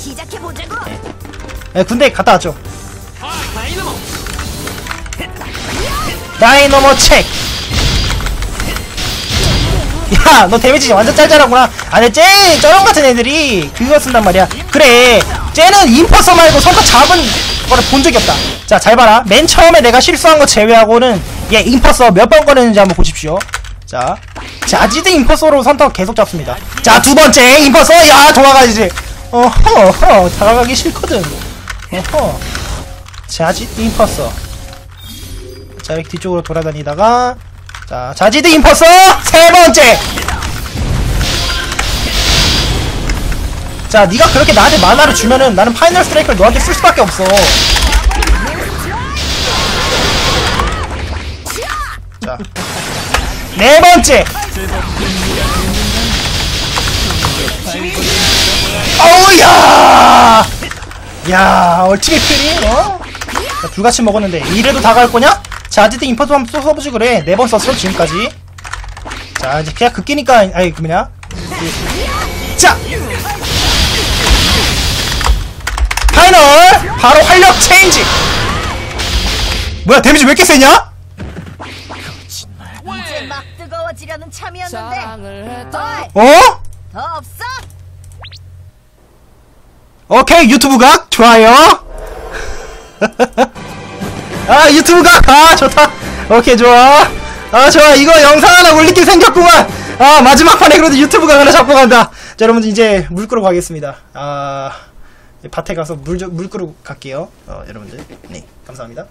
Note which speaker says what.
Speaker 1: 시작해 보자고
Speaker 2: 네, 군대 갔다 왔죠. 다이너모 책. 야, 너 데미지 완전 짤짤하구나. 아니, 쟤, 저런 같은 애들이 그거 쓴단 말이야. 그래. 쟤는 임퍼서 말고 성과 잡은 거를 본 적이 없다. 자, 잘 봐라. 맨 처음에 내가 실수한 거 제외하고는 얘 임퍼서 몇 번 꺼내는지 한번 보십시오. 자, 자지드 임퍼서로 선택 계속 잡습니다. 자, 두 번째 임퍼서. 야, 돌아가야지. 어허, 허, 다가가기 싫거든. 어허. 자지드 임퍼서. 자, 이렇게 뒤쪽으로 돌아다니다가 자, 자지드 임퍼서 세 번째. 자, 네가 그렇게 나한테 만화를 주면은 나는 파이널 스트라이크를 너한테 쓸 수밖에 없어. 자, 네 번째. 야, 얼티밋 필이 어? 자, 불같이 먹었는데 이래도 다 갈 거냐? 자, 아지트 임퍼트 한번 또 써보지 그래. 네 번 썼어 지금까지. 자, 이제 그냥 극기니까 아니 그 뭐냐? 자, 파이널 바로 활력 체인지. 뭐야 데미지 왜 이렇게 세냐?
Speaker 1: 이제 막 뜨거워지려는 참이었는데
Speaker 2: 어?
Speaker 1: 더 없어?
Speaker 2: 오케이 유튜브 각 좋아요. 아 유튜브 각 아 좋다. 오케이 좋아. 아 좋아 이거 영상 하나 올릴 게 생겼구만. 아 마지막 판에 그래도 유튜브 각 하나 잡고 간다. 자 여러분들 이제 물 끄러 가겠습니다. 아 밭에 가서 물 물 끄러 갈게요. 어, 여러분들 네 감사합니다.